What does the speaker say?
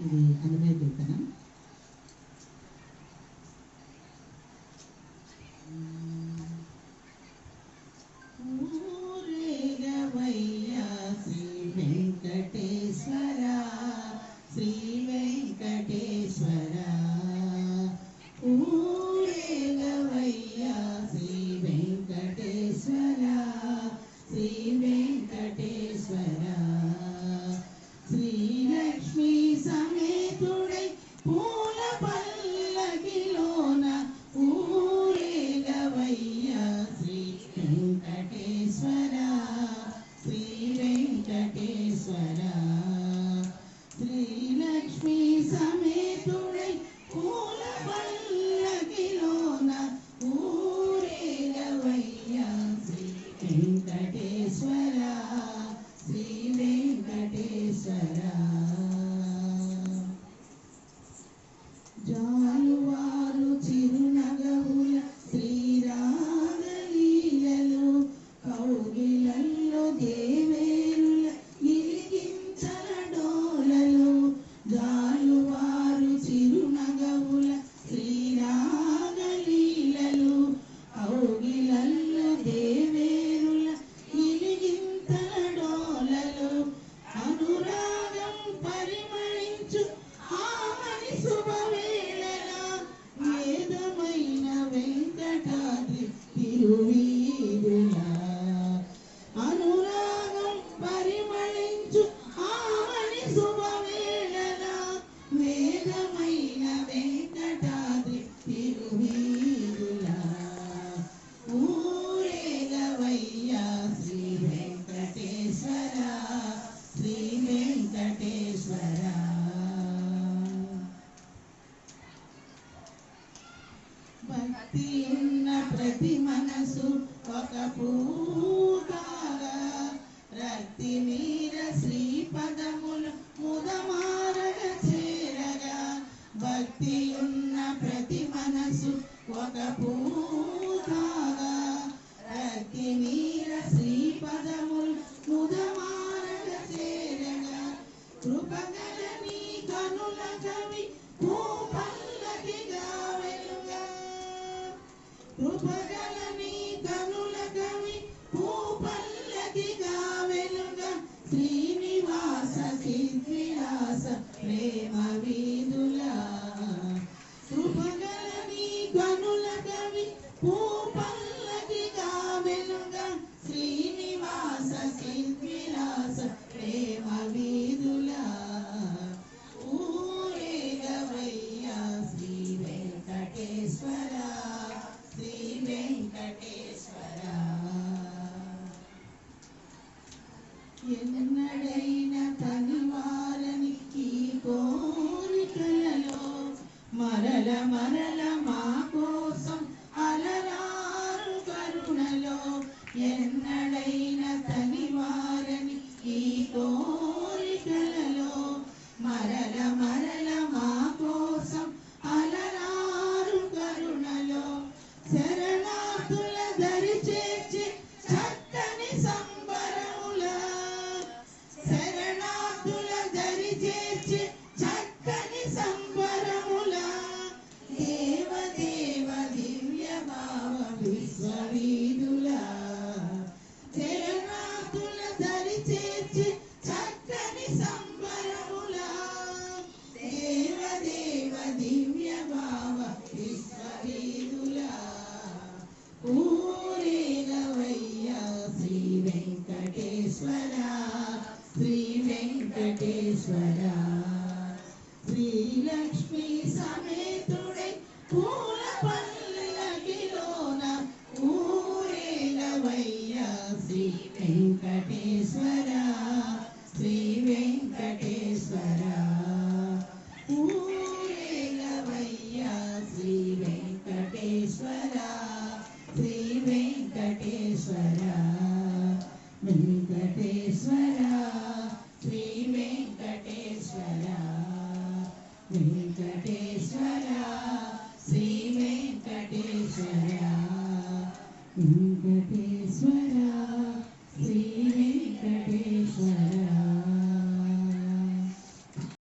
考えてるかな。Venezuela. hati na prati manasu kota కృపగలని కనుల కవి పూపల్లకిగా వెలుగ శ్రీనివాస సిద్ధిలాస ప్రేమ ఎన్నడైన తనివారనికి కోరికలలో మరల మరల వీధులా ఊరేగవయ్యా శ్రీ వెంకటేశ్వర శ్రీ వెంకటేశ్వర శ్రీలక్ష్మీ సమేతుడై వెంకటేశ్వర వెంకటేశ్వర శ్రీ వెంకటేశ్వర